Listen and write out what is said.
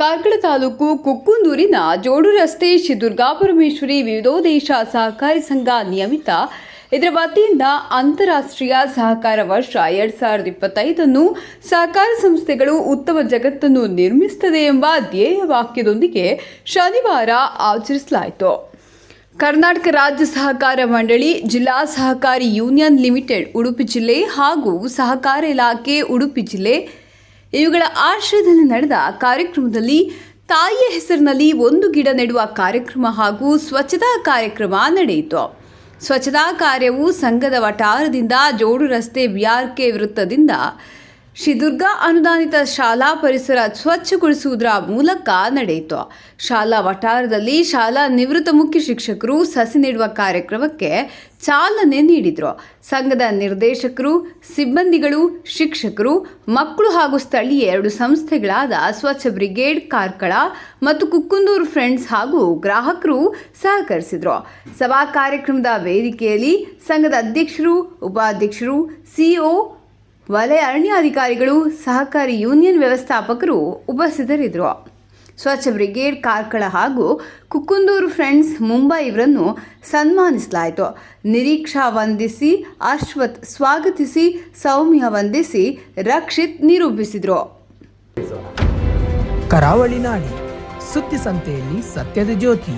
ಕಾರ್ಕಳ ತಾಲೂಕು ಕುಕ್ಕುಂದೂರಿನ ಜೋಡು ರಸ್ತೆ ಶ್ರೀ ದುರ್ಗಾಪರಮೇಶ್ವರಿ ವಿವಿಧೋದೇಶ ಸಹಕಾರಿ ಸಂಘ ನಿಯಮಿತ ಇದರ ವತಿಯಿಂದ ಅಂತಾರಾಷ್ಟ್ರೀಯ ಸಹಕಾರ ವರ್ಷ ಎರಡ್ ಸಾವಿರದ ಇಪ್ಪತ್ತೈದನ್ನು ಸಹಕಾರ ಸಂಸ್ಥೆಗಳು ಉತ್ತಮ ಜಗತ್ತನ್ನು ನಿರ್ಮಿಸುತ್ತದೆ ಎಂಬ ಧ್ಯೇಯ ವಾಕ್ಯದೊಂದಿಗೆ ಶನಿವಾರ ಆಚರಿಸಲಾಯಿತು. ಕರ್ನಾಟಕ ರಾಜ್ಯ ಸಹಕಾರ ಮಂಡಳಿ, ಜಿಲ್ಲಾ ಸಹಕಾರಿ ಯೂನಿಯನ್ ಲಿಮಿಟೆಡ್, ಉಡುಪಿ ಜಿಲ್ಲೆ ಹಾಗೂ ಸಹಕಾರ ಇಲಾಖೆ, ಉಡುಪಿ ಜಿಲ್ಲೆ ಇವುಗಳ ಆಶ್ರಯದಲ್ಲಿ ನಡೆದ ಕಾರ್ಯಕ್ರಮದಲ್ಲಿ ತಾಯಿಯ ಹೆಸರಿನಲ್ಲಿ ಒಂದು ಗಿಡ ನೆಡುವ ಕಾರ್ಯಕ್ರಮ ಹಾಗೂ ಸ್ವಚ್ಛತಾ ಕಾರ್ಯಕ್ರಮ ನಡೆಯಿತು. ಸ್ವಚ್ಛತಾ ಕಾರ್ಯವು ಸಂಘದ ವಟಾರದಿಂದ ಜೋಡು ರಸ್ತೆ ಬಿಆರ್ಕೆ ವೃತ್ತದಿಂದ ಶ್ರೀ ದುರ್ಗಾ ಅನುದಾನಿತ ಶಾಲಾ ಪರಿಸರ ಸ್ವಚ್ಛಗೊಳಿಸುವುದರ ಮೂಲಕ ನಡೆಯಿತು. ಶಾಲಾ ವಠಾರದಲ್ಲಿ ಶಾಲಾ ನಿವೃತ್ತ ಮುಖ್ಯ ಶಿಕ್ಷಕರು ಸಸಿ ನೀಡುವ ಕಾರ್ಯಕ್ರಮಕ್ಕೆ ಚಾಲನೆ ನೀಡಿದರು. ಸಂಘದ ನಿರ್ದೇಶಕರು, ಸಿಬ್ಬಂದಿಗಳು, ಶಿಕ್ಷಕರು, ಮಕ್ಕಳು ಹಾಗೂ ಸ್ಥಳೀಯ ಎರಡು ಸಂಸ್ಥೆಗಳಾದ ಸ್ವಚ್ಛ ಬ್ರಿಗೇಡ್, ಕಾರ್ಕಳ ಮತ್ತು ಕುಕ್ಕುಂದೂರು ಫ್ರೆಂಡ್ಸ್ ಹಾಗೂ ಗ್ರಾಹಕರು ಸಹಕರಿಸಿದರು. ಸಭಾ ಕಾರ್ಯಕ್ರಮದ ವೇದಿಕೆಯಲ್ಲಿ ಸಂಘದ ಅಧ್ಯಕ್ಷರು, ಉಪಾಧ್ಯಕ್ಷರು, ಸಿಇಒ ವಲಯ ಅರಣ್ಯಾಧಿಕಾರಿಗಳು, ಸಹಕಾರಿ ಯೂನಿಯನ್ ವ್ಯವಸ್ಥಾಪಕರು ಉಪಸ್ಥಿತರಿದ್ದರು. ಸ್ವಚ್ಛ ಬ್ರಿಗೇಡ್ ಕಾರ್ಕಳ ಹಾಗೂ ಕುಕ್ಕುಂದೂರು ಫ್ರೆಂಡ್ಸ್ ಮುಂಬೈ ಇವರನ್ನು ಸನ್ಮಾನಿಸಲಾಯಿತು. ನಿರೀಕ್ಷಾ ವಂದಿಸಿ, ಅಶ್ವಥ್ ಸ್ವಾಗತಿಸಿ, ಸೌಮ್ಯ ವಂದಿಸಿ, ರಕ್ಷಿತ್ ನಿರೂಪಿಸಿದರು. ಕರಾವಳಿ ನಾಡಿ ಸುದ್ದಿ ಸಂತೆಯಲ್ಲಿ ಸತ್ಯದ ಜ್ಯೋತಿ.